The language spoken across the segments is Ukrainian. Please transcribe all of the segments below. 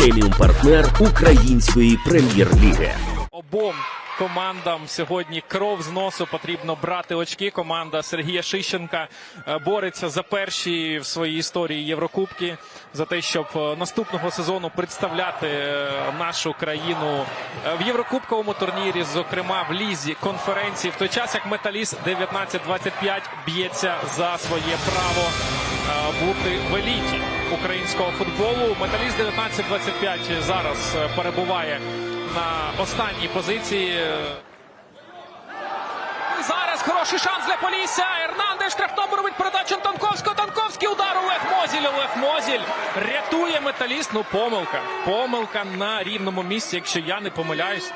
преміум партнер української прем'єр-ліги. Обом командам сьогодні кров з носу потрібно брати очки. Команда Сергія Шищенка е, бореться за перші в своїй історії Єврокубки, за те, щоб е, наступного сезону представляти е, нашу країну в Єврокубковому турнірі, зокрема в лізі конференції, в той час як Металіст 19-25 б'ється за своє право бути в еліті українського футболу. Металіст 19-25 зараз перебуває на останній позиції. Зараз хороший шанс для Полісся. Ернандеш штрафному робить передачу Танковського. Танковський удар Олег Мозіль. Олег Мозіль рятує металіст. Ну, помилка. Помилка на рівному місці, якщо я не помиляюсь.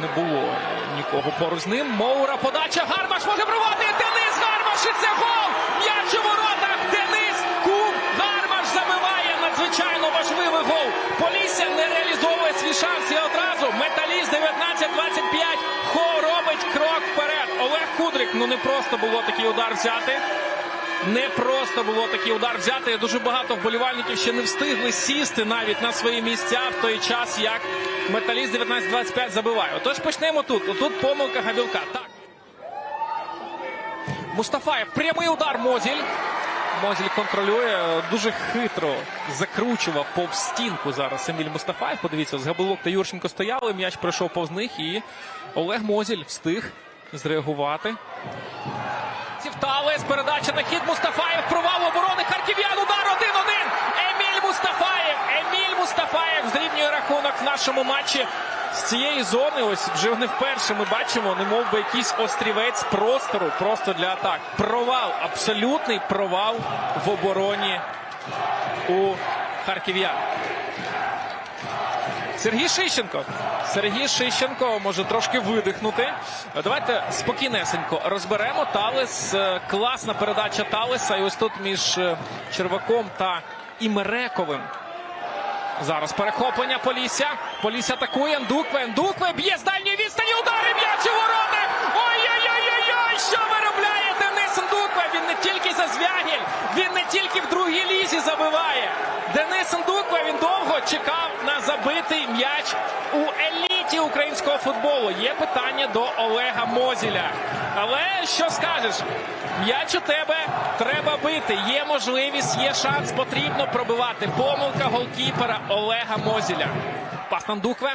Не було нікого поруч з ним. Моура подача. Гармаш може проводити. Денис Гармаш і це гол. М'яч у воротах. Денис Кум Гармаш забиває надзвичайно важливий гол. Полісся не реалізовує свій шанс і одразу. Металіст 19-25. Хо робить крок вперед. Олег Кудрик. Ну не просто було такий удар взяти. Не просто було такий удар взяти. Дуже багато вболівальників ще не встигли сісти навіть на свої місця в той час, як металіст 19-25 забиває. Отож почнемо тут. Отут помилка Гавілка. Так. Мустафаєв. Прямий удар Мозіль. Мозіль контролює. Дуже хитро закручував повз стінку зараз Еміль Мустафаєв. Подивіться, з Габилок та Юрченко стояли. М'яч пройшов повз них і Олег Мозіль встиг зреагувати. Талес, передача на хід Мустафаєв, провал оборони Харків'ян, удар 1-1. Еміль Мустафаєв. Еміль Мустафаєв зрівнює рахунок в нашому матчі з цієї зони. Ось вже не вперше ми бачимо, не мов би якийсь острівець простору просто для атак. Провал, абсолютний провал в обороні у харків'ян. Сергій Шищенко. Сергій Шищенко може трошки видихнути. Давайте спокійнесенько розберемо. Талес. е, Класна передача Талеса. І ось тут між е, Черваком та Імерековим. Зараз перехоплення Полісся. Полісся атакує. Ендукве, Ендукве б'є з дальньої відстані. Удари м'яч у ворота. Ой-ой-ой-ой! Що виробляє Денис Ендукве? Він не тільки за Звягіль, він не тільки в другій лізі забиває. Денис Ендукве, він довго чекав на забитий м'яч у еліті українського футболу. Є питання до Олега Мозіля. Але що скажеш? М'яч у тебе треба бити. Є можливість, є шанс, потрібно пробивати. Помилка голкіпера Олега Мозіля. Пас на Ндукве.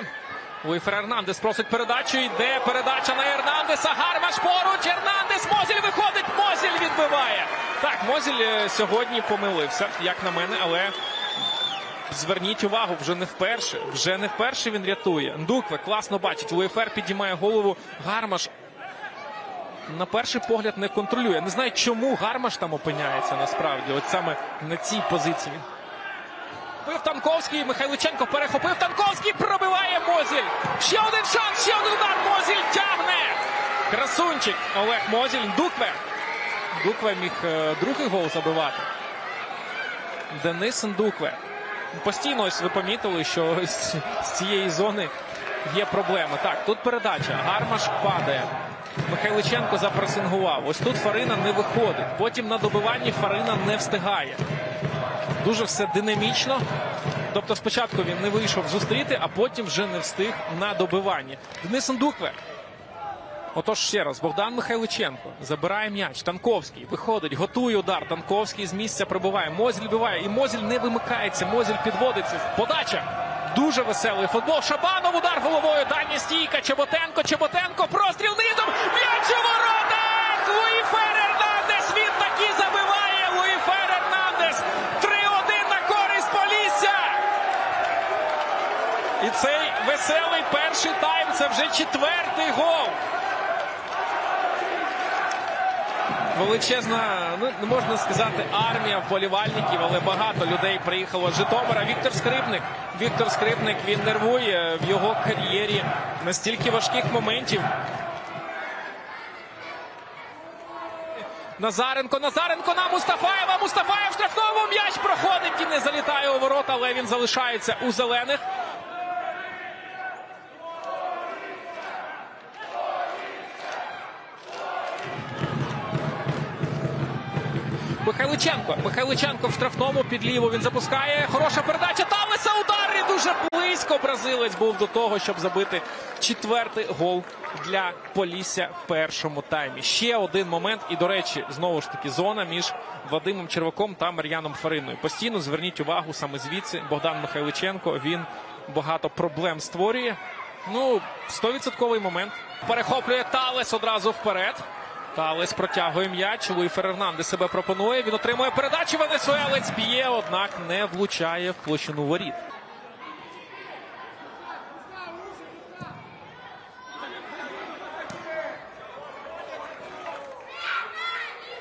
Луїфер Ернандес просить передачу. Йде передача на Ернандеса. Гармаш поруч. Ернандес. Мозіль виходить. Мозіль відбиває. Так, Мозіль е, сьогодні помилився, як на мене, але зверніть увагу, вже не вперше. Вже не вперше він рятує. Ндукве класно бачить. Луїфер підіймає голову. Гармаш на перший погляд не контролює. Не знаю, чому Гармаш там опиняється насправді. От саме на цій позиції. Пив Танковський, Михайличенко перехопив Танковський, пробиває Мозіль. Ще один шанс, ще один удар. Мозіль тягне. Красунчик Олег Мозіль. Дукве. Дукве міг е, другий гол забивати. Денис Ndukve. Постійно ось ви помітили, що з, з цієї зони є проблеми. Так, тут передача. Гармаш падає. Михайличенко запресингував. Ось тут Фарина не виходить. Потім на добиванні Фарина не встигає. Дуже все динамічно. Тобто спочатку він не вийшов зустріти, а потім вже не встиг на добиванні. Денис Ndukve. Отож ще раз, Богдан Михайличенко забирає м'яч. Танковський виходить, готує удар. Танковський з місця пробиває. Мозіль биває. І Мозіль не вимикається. Мозіль підводиться. Подача. Дуже веселий футбол. Шабанов удар головою. Дальня стійка. Чеботенко. Чеботенко. Простріл низом. М'яч у воротах. Луї Фернандес. Він таки забиває. Луї Фернандес. 3-1 на користь Полісся. І цей веселий перший тайм. Це вже четвертий гол. Величезна, ну не можна сказати, армія вболівальників, але багато людей приїхало з Житомира. Віктор Скрипник. Віктор Скрипник він нервує в його кар'єрі настільки важких моментів. Назаренко, Назаренко на Мустафаєва. Мустафаєв штрафному м'яч проходить і не залітає у ворота, але він залишається у зелених. Михайличенко. Михайличенко в штрафному під ліву. Він запускає. Хороша передача. Талеса удар і дуже близько. Бразилець був до того, щоб забити четвертий гол для Полісся в першому таймі. Ще один момент. І, до речі, знову ж таки, зона між Вадимом Черваком та Мар'яном Фариною. Постійно зверніть увагу саме звідси. Богдан Михайличенко. Він багато проблем створює. Ну, 100% момент. Перехоплює Талес одразу вперед. Талес протягує м'яч. Луї Фернандес себе пропонує. Він отримує передачу. Венесуелець б'є, однак не влучає в площину воріт.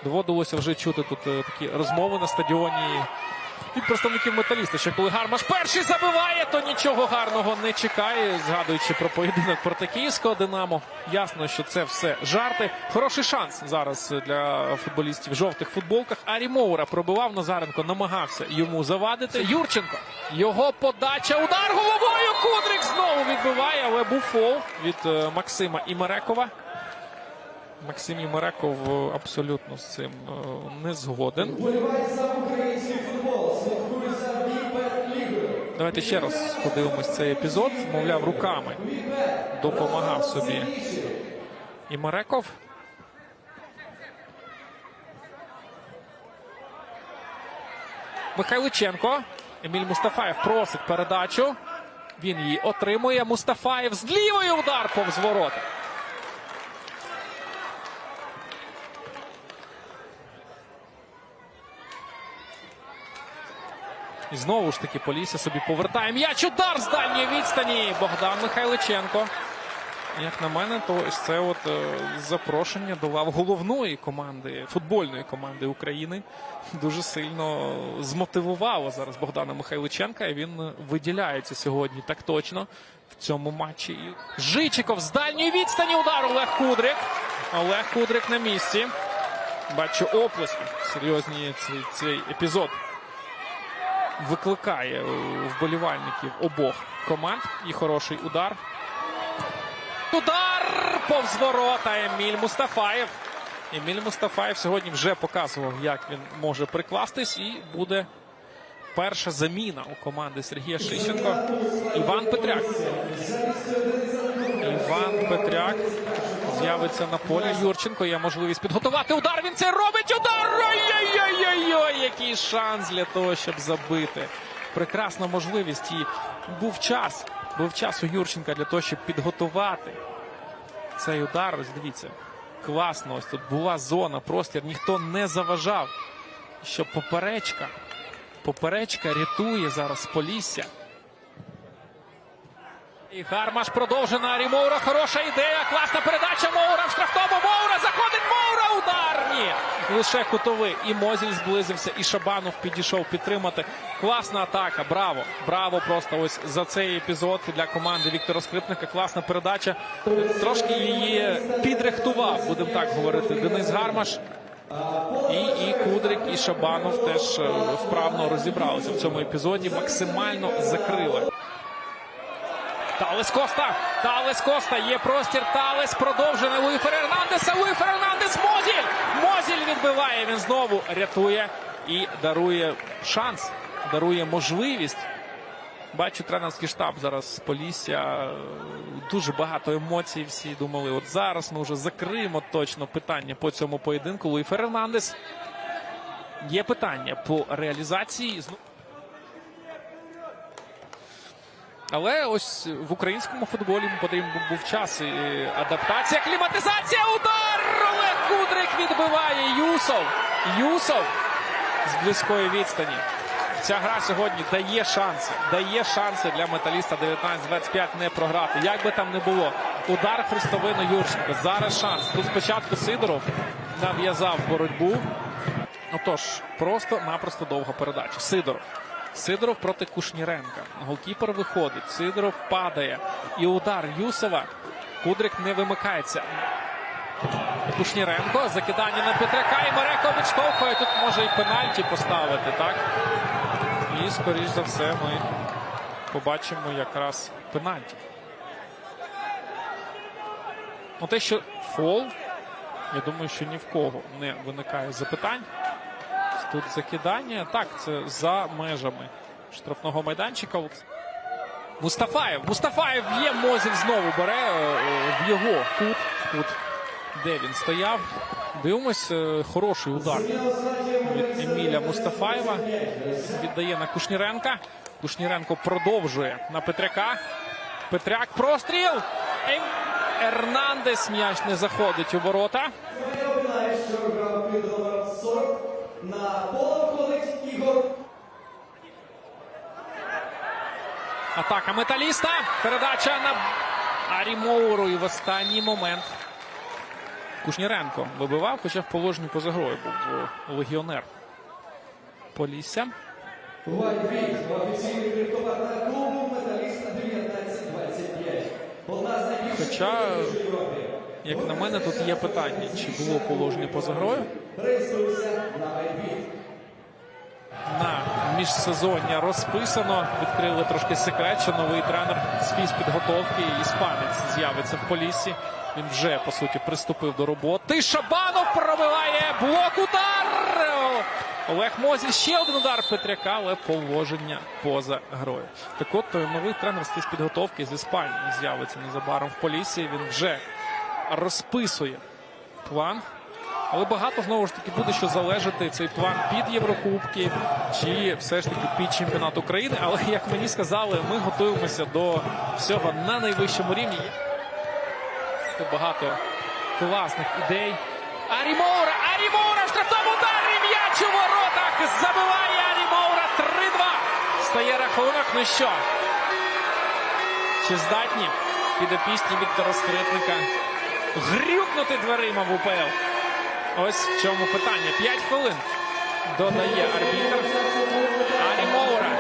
Доводилося вже чути тут е, такі розмови на стадіоні від представників металіста. Що коли Гармаш перший забиває, то нічого гарного не чекає. Згадуючи про поєдинок проти київського Динамо, ясно, що це все жарти. Хороший шанс зараз для футболістів в жовтих футболках. Арі Моура пробивав Назаренко, намагався йому завадити. Юрченко. Його подача. Удар головою. Кудрик знову відбиває, але був фол від е, Максима Імерекова. Максим Імереков абсолютно з цим е, не згоден. Давайте ще раз подивимось цей епізод. Мовляв, руками допомагав собі Імереков. Михайличенко. Еміль Мустафаєв просить передачу. Він її отримує. Мустафаєв з лівої удар повз ворота. І знову ж таки Полісся собі повертає м'яч. Удар з дальньої відстані. Богдан Михайличенко. Як на мене, то ось це от е, запрошення до лав головної команди, футбольної команди України дуже сильно змотивувало зараз Богдана Михайличенка. І він виділяється сьогодні так точно в цьому матчі. Жичиков з дальньої відстані удар Олег Кудрик. Олег Кудрик на місці. Бачу оплески. Серйозні цей, цей епізод викликає вболівальників обох команд. І хороший удар. Удар повз ворота Еміль Мустафаєв. Еміль Мустафаєв сьогодні вже показував, як він може прикластись, і буде перша заміна у команди Сергія Шищенко. Іван Петряк. Іван Петряк з'явиться на полі. Юрченко є можливість підготувати удар. Він це робить. Удар! Ой-ой-ой-ой! Який шанс для того, щоб забити. Прекрасна можливість. І був час. Був час у Юрченка для того, щоб підготувати цей удар. Ось дивіться. Класно. Ось тут була зона, простір. Ніхто не заважав. Що поперечка. Поперечка рятує зараз Полісся. І Гармаш продовжує на Арі Моура. Хороша ідея. Класна передача Моура в штрафному. Моура заходить. Моура. Удар. Ні. Лише кутовий. І Мозіль зблизився. І Шабанов підійшов підтримати. Класна атака. Браво. Браво просто ось за цей епізод для команди Віктора Скрипника. Класна передача. Трошки її підрихтував, будемо так говорити. Денис Гармаш. І, і Кудрик, і Шабанов теж е, вправно розібралися в цьому епізоді. Максимально закрили. Талес Коста. Талес Коста. Є простір. Талес продовжує на Луї Фернандеса. Луї Фернандес. Мозіль. Мозіль відбиває. Він знову рятує і дарує шанс, дарує можливість. Бачу тренерський штаб зараз з Полісся. Дуже багато емоцій. Всі думали, от зараз ми вже закриємо точно питання по цьому поєдинку. Луї Фернандес. Є питання по реалізації. Але ось в українському футболі потрібен був час і адаптація, кліматизація, удар! Олег Кудрик відбиває Юсов. Юсов з близької відстані. Ця гра сьогодні дає шанси. Дає шанси для металіста 19-25 не програти. Як би там не було. Удар Христовину Юрченко. Зараз шанс. Тут спочатку Сидоров нав'язав боротьбу. Отож, просто-напросто довга передача. Сидоров. Сидоров проти Кушніренка. Голкіпер виходить. Сидоров падає. І удар Юсова. Кудрик не вимикається. Кушніренко. Закидання на Петряка. І Мареков відштовхує. Тут може і пенальті поставити, так? І, скоріш за все, ми побачимо якраз пенальті. Ну, те, що фол Я думаю, що ні в кого не виникає запитань. Тут закидання. Так, це за межами штрафного майданчика. Мустафаєв. Мустафаєв є. Мозіль знову бере е, в його кут. Кут, де він стояв. Дивимось, е, хороший удар від Еміля Мустафаєва. Віддає на Кушніренка. Кушніренко продовжує на Петряка. Петряк простріл. Ем... Ернандес м'яч не заходить у ворота. На поле входить Ігор Атака металіста. Передача на Арі Моуру. І в останній момент Кушніренко вибивав, хоча в положенні поза грою був легіонер Полісся. Вайбіт, офіційний криптовалютний клубу Металіста 1925. Одна з найбільших Хоча, в Європі. Як на мене, тут є питання, чи було положення поза грою. На міжсезоння розписано. Відкрили трошки секрет, що новий тренер з фізпідготовки іспанець з'явиться в Поліссі. Він вже по суті приступив до роботи. Шабанов пробиває блок удар. Олег Мозіль ще один удар Петряка, але положення поза грою. Так от новий тренер з фізпідготовки з Іспанії з'явиться незабаром в Поліссі. Він вже розписує план. Але багато знову ж таки буде що залежати цей план під Єврокубки чи все ж таки під чемпіонат України. Але як мені сказали, ми готуємося до всього на найвищому рівні. Тут багато класних ідей. Арі Моура! Арі Моура штрафному ударі! М'яч у воротах! Забиває Арі Моура 3-2. Стає рахунок. Ну що? Чи здатні підопічні Віктора Скрипника грюкнути дверима в УПЛ? Ось в чому питання. П'ять хвилин додає арбітр. Арі Моура.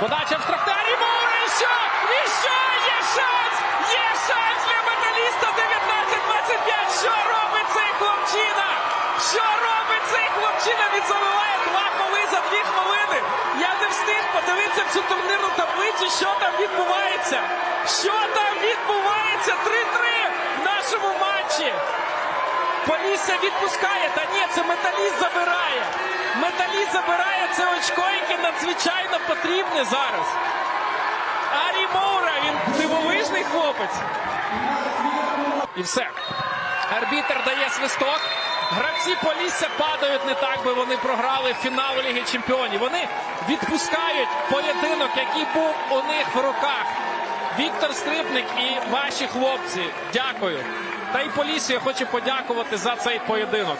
Подача в штрафне. Арі Моура. І що? І що? Є шанс! Є шанс цю турнірну таблицю, що там відбувається. Що там відбувається? 3-3 в нашому матчі. Полісся відпускає. Та ні, це металіст забирає. Металіст забирає це очко, яке надзвичайно потрібне зараз. Арі Моура, він дивовижний хлопець. І все. Арбітер дає свисток. Гравці Полісся падають не так, би вони програли фінал Ліги Чемпіонів. Вони відпускають поєдинок, який був у них в руках. Віктор Скрипник і ваші хлопці. Дякую. Та й Полісі я хочу подякувати за цей поєдинок.